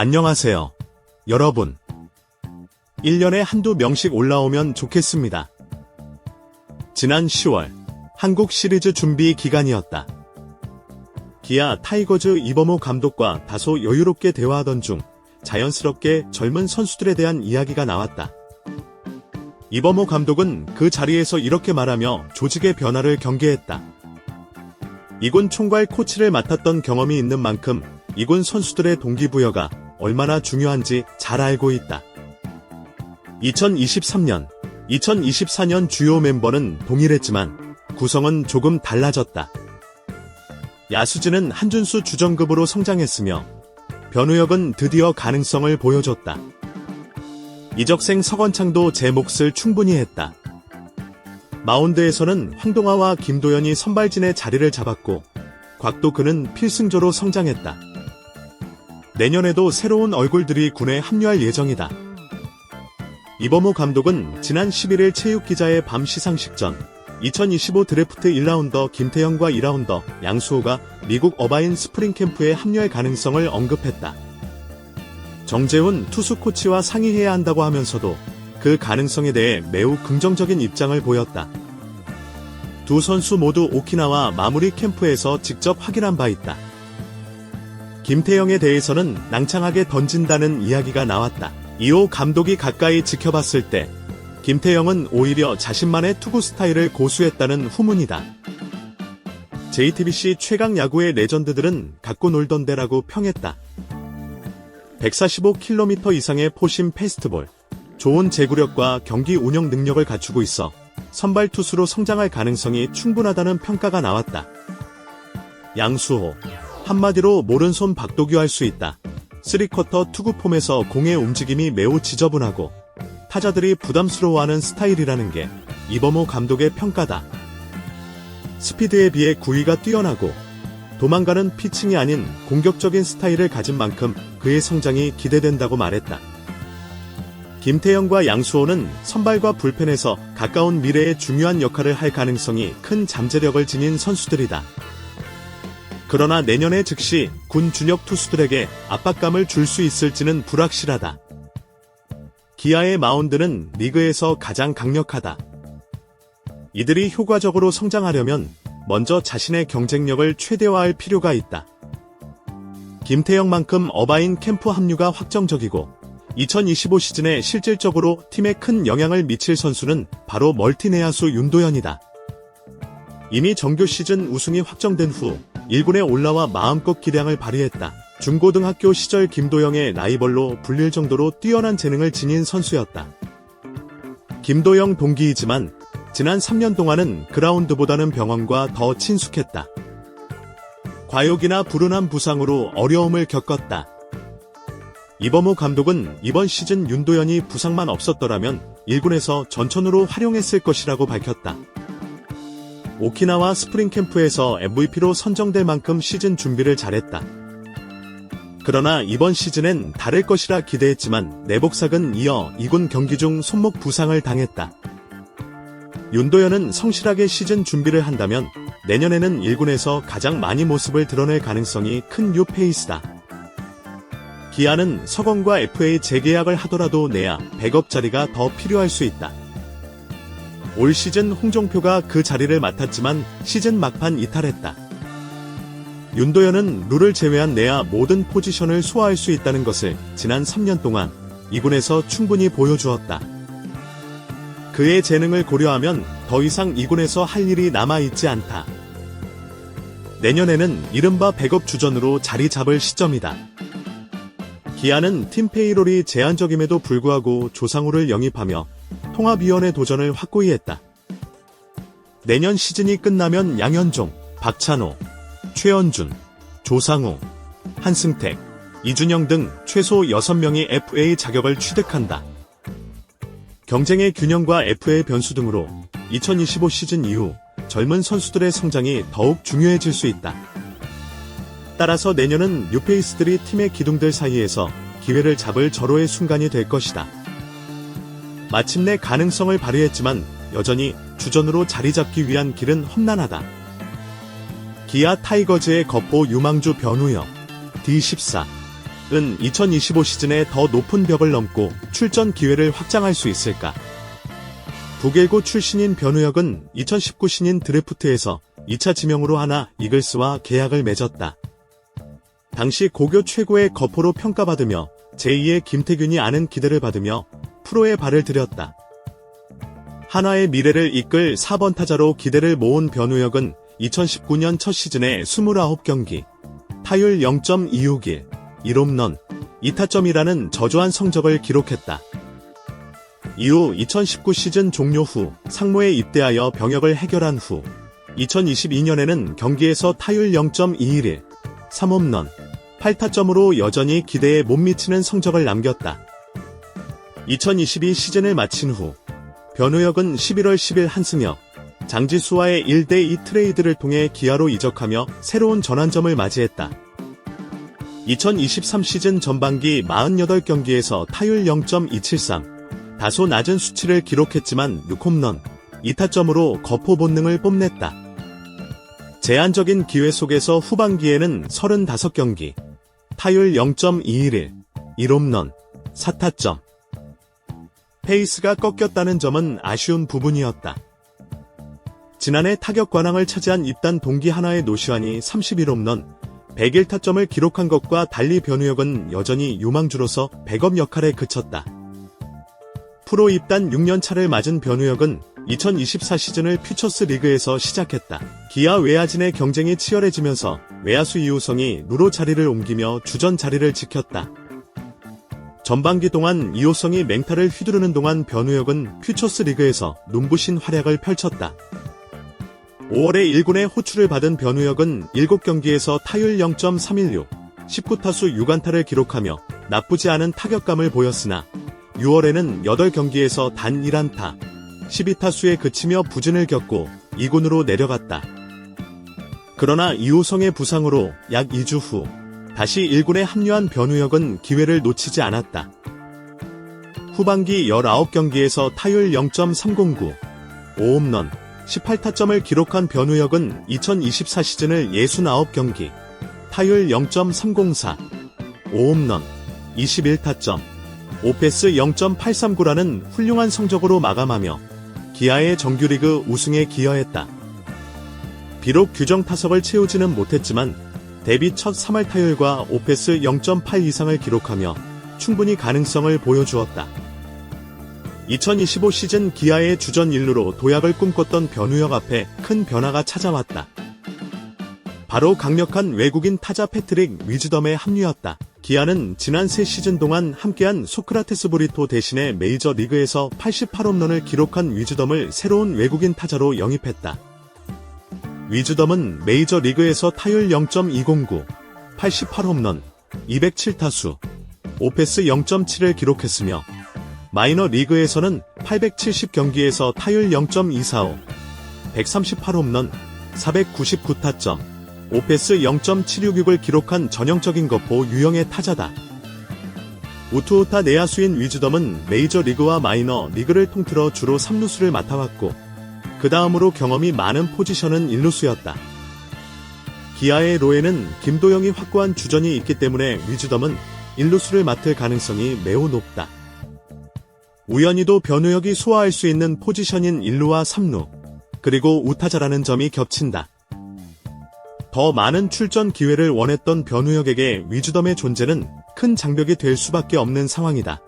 안녕하세요. 여러분. 1년에 한두 명씩 올라오면 좋겠습니다. 지난 10월, 한국 시리즈 준비 기간이었다. 기아 타이거즈 이범호 감독과 다소 여유롭게 대화하던 중 자연스럽게 젊은 선수들에 대한 이야기가 나왔다. 이범호 감독은 그 자리에서 이렇게 말하며 조직의 변화를 경계했다. 이군 총괄 코치를 맡았던 경험이 있는 만큼 이군 선수들의 동기부여가 얼마나 중요한지 잘 알고 있다. 2023년, 2024년 주요 멤버는 동일했지만 구성은 조금 달라졌다. 야수진은 한준수 주전급으로 성장했으며 변우혁은 드디어 가능성을 보여줬다. 이적생 서건창도 제 몫을 충분히 했다. 마운드에서는 황동아와 김도현이 선발진의 자리를 잡았고 곽도 그는 필승조로 성장했다. 내년에도 새로운 얼굴들이 군에 합류할 예정이다. 이범호 감독은 지난 11일 체육기자의 밤 시상식 전 2025 드래프트 1라운더 김태형과 2라운더 양수호가 미국 어바인 스프링 캠프에 합류할 가능성을 언급했다. 정재훈 투수 코치와 상의해야 한다고 하면서도 그 가능성에 대해 매우 긍정적인 입장을 보였다. 두 선수 모두 오키나와 마무리 캠프에서 직접 확인한 바 있다. 김태형에 대해서는 낭창하게 던진다는 이야기가 나왔다. 이호 감독이 가까이 지켜봤을 때 김태형은 오히려 자신만의 투구 스타일을 고수했다는 후문이다. JTBC 최강 야구의 레전드들은 갖고 놀던 데라고 평했다. 145km 이상의 포심 페스트볼, 좋은 제구력과 경기 운영 능력을 갖추고 있어 선발 투수로 성장할 가능성이 충분하다는 평가가 나왔다. 양수호, 한마디로 모른손 박도규 할 수 있다. 3쿼터 투구 폼에서 공의 움직임이 매우 지저분하고 타자들이 부담스러워하는 스타일이라는 게 이범호 감독의 평가다. 스피드에 비해 구위가 뛰어나고 도망가는 피칭이 아닌 공격적인 스타일을 가진 만큼 그의 성장이 기대된다고 말했다. 김태형과 양수호는 선발과 불펜에서 가까운 미래에 중요한 역할을 할 가능성이 큰 잠재력을 지닌 선수들이다. 그러나 내년에 즉시 군 준역 투수들에게 압박감을 줄 수 있을지는 불확실하다. 기아의 마운드는 리그에서 가장 강력하다. 이들이 효과적으로 성장하려면 먼저 자신의 경쟁력을 최대화할 필요가 있다. 김태형만큼 어바인 캠프 합류가 확정적이고 2025 시즌에 실질적으로 팀에 큰 영향을 미칠 선수는 바로 멀티내야수 윤도현이다. 이미 정규 시즌 우승이 확정된 후 1군에 올라와 마음껏 기량을 발휘했다. 중고등학교 시절 김도영의 라이벌로 불릴 정도로 뛰어난 재능을 지닌 선수였다. 김도영 동기이지만 지난 3년 동안은 그라운드보다는 병원과 더 친숙했다. 과욕이나 불운한 부상으로 어려움을 겪었다. 이범호 감독은 이번 시즌 윤도현이 부상만 없었더라면 1군에서 전천후로 활용했을 것이라고 밝혔다. 오키나와 스프링 캠프에서 MVP로 선정될 만큼 시즌 준비를 잘했다. 그러나 이번 시즌엔 다를 것이라 기대했지만 내복삭은 이어 2군 경기 중 손목 부상을 당했다. 윤도현은 성실하게 시즌 준비를 한다면 내년에는 1군에서 가장 많이 모습을 드러낼 가능성이 큰 뉴페이스다. 기아는 서건과 FA 재계약을 하더라도 내야 백업 자리가 더 필요할 수 있다. 올 시즌 홍종표가 그 자리를 맡았지만 시즌 막판 이탈했다. 윤도현은 룰을 제외한 내야 모든 포지션을 소화할 수 있다는 것을 지난 3년 동안 2군에서 충분히 보여주었다. 그의 재능을 고려하면 더 이상 2군에서 할 일이 남아있지 않다. 내년에는 이른바 백업 주전으로 자리 잡을 시점이다. 기아는 팀 페이롤이 제한적임에도 불구하고 조상우를 영입하며 통합위원회 도전을 확고히 했다. 내년 시즌이 끝나면 양현종, 박찬호, 최현준, 조상우, 한승택, 이준영 등 최소 6명이 FA 자격을 취득한다. 경쟁의 균형과 FA 변수 등으로 2025 시즌 이후 젊은 선수들의 성장이 더욱 중요해질 수 있다. 따라서 내년은 뉴페이스들이 팀의 기둥들 사이에서 기회를 잡을 절호의 순간이 될 것이다. 마침내 가능성을 발휘했지만 여전히 주전으로 자리 잡기 위한 길은 험난하다. 기아 타이거즈의 거포 유망주 변우영 D14 2025 시즌에 더 높은 벽을 넘고 출전 기회를 확장할 수 있을까? 북일고 출신인 변우혁은 2019 신인 드래프트에서 2차 지명으로 하나 이글스와 계약을 맺었다. 당시 고교 최고의 거포로 평가받으며 제2의 김태균이 아는 기대를 받으며 프로에 발을 들였다. 한화의 미래를 이끌 4번 타자로 기대를 모은 변우혁은 2019년 첫 시즌에 29경기, 타율 0.261, 1홈런, 2타점이라는 저조한 성적을 기록했다. 이후 2019 시즌 종료 후 상무에 입대하여 병역을 해결한 후 2022년에는 경기에서 타율 0.211, 3홈런, 8타점으로 여전히 기대에 못 미치는 성적을 남겼다. 2022 시즌을 마친 후 변우혁은 11월 10일 한승혁, 장지수와의 1대2 트레이드를 통해 기아로 이적하며 새로운 전환점을 맞이했다. 2023 시즌 전반기 48경기에서 타율 0.273, 다소 낮은 수치를 기록했지만 6홈런, 2타점으로 거포 본능을 뽐냈다. 제한적인 기회 속에서 후반기에는 35경기, 타율 0.211, 1홈런, 4타점. 페이스가 꺾였다는 점은 아쉬운 부분이었다. 지난해 타격 관왕을 차지한 입단 동기 하나의 노시환이 31홈런, 101타점을 기록한 것과 달리 변우혁은 여전히 유망주로서 백업 역할에 그쳤다. 프로 입단 6년 차를 맞은 변우혁은 2024 시즌을 퓨처스 리그에서 시작했다. 기아 외야진의 경쟁이 치열해지면서 외야수 이호성이 누로 자리를 옮기며 주전 자리를 지켰다. 전반기 동안 이호성이 맹타를 휘두르는 동안 변우혁은 퓨처스 리그에서 눈부신 활약을 펼쳤다. 5월에 1군의 호출을 받은 변우혁은 7경기에서 타율 0.316, 19타수 6안타를 기록하며 나쁘지 않은 타격감을 보였으나 6월에는 8경기에서 단 1안타, 12타수에 그치며 부진을 겪고 2군으로 내려갔다. 그러나 이호성의 부상으로 약 2주 후 다시 1군에 합류한 변우혁은 기회를 놓치지 않았다. 후반기 19경기에서 타율 0.309, 5홈런, 18타점을 기록한 변우혁은 2024 시즌을 69경기, 타율 0.304, 5홈런, 21타점, 5패스 0.839라는 훌륭한 성적으로 마감하며 기아의 정규리그 우승에 기여했다. 비록 규정 타석을 채우지는 못했지만 데뷔 첫 3할 타율과 5패스 0.8 이상을 기록하며 충분히 가능성을 보여주었다. 2025 시즌 기아의 주전 일루로 도약을 꿈꿨던 변우혁 앞에 큰 변화가 찾아왔다. 바로 강력한 외국인 타자 패트릭 위즈덤에 합류했다. 기아는 지난 3시즌 동안 함께한 소크라테스 브리토 대신에 메이저 리그에서 88홈런을 기록한 위즈덤을 새로운 외국인 타자로 영입했다. 위즈덤은 메이저 리그에서 타율 0.209, 88홈런, 207타수, 5패스 0.7을 기록했으며 마이너 리그에서는 870경기에서 타율 0.245, 138홈런, 499타점, 5패스 0.766을 기록한 전형적인 거포 유형의 타자다. 우투우타 내야수인 위즈덤은 메이저 리그와 마이너 리그를 통틀어 주로 3루수를 맡아왔고, 그 다음으로 경험이 많은 포지션은 1루수였다. 기아의 로에는 김도영이 확고한 주전이 있기 때문에 위즈덤은 1루수를 맡을 가능성이 매우 높다. 우연히도 변우혁이 소화할 수 있는 포지션인 1루와 3루, 그리고 우타자라는 점이 겹친다. 더 많은 출전 기회를 원했던 변우혁에게 위즈덤의 존재는 큰 장벽이 될 수밖에 없는 상황이다.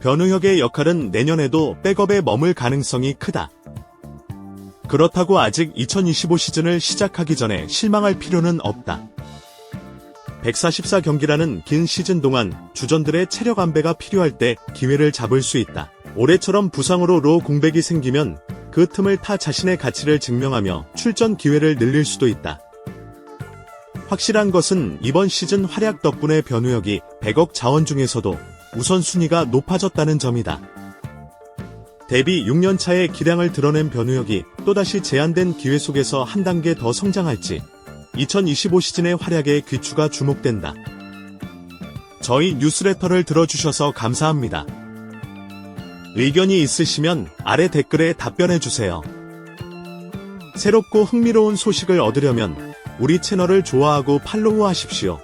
변우혁의 역할은 내년에도 백업에 머물 가능성이 크다. 그렇다고 아직 2025 시즌을 시작하기 전에 실망할 필요는 없다. 144 경기라는 긴 시즌 동안 주전들의 체력 안배가 필요할 때 기회를 잡을 수 있다. 올해처럼 부상으로 로 공백이 생기면 그 틈을 타 자신의 가치를 증명하며 출전 기회를 늘릴 수도 있다. 확실한 것은 이번 시즌 활약 덕분에 변우혁이 100억 자원 중에서도 우선순위가 높아졌다는 점이다. 데뷔 6년 차의 기량을 드러낸 변우혁이 또다시 제한된 기회 속에서 한 단계 더 성장할지 2025 시즌의 활약에 귀추가 주목된다. 저희 뉴스레터를 들어주셔서 감사합니다. 의견이 있으시면 아래 댓글에 답변해주세요. 새롭고 흥미로운 소식을 얻으려면 우리 채널을 좋아하고 팔로우 하십시오.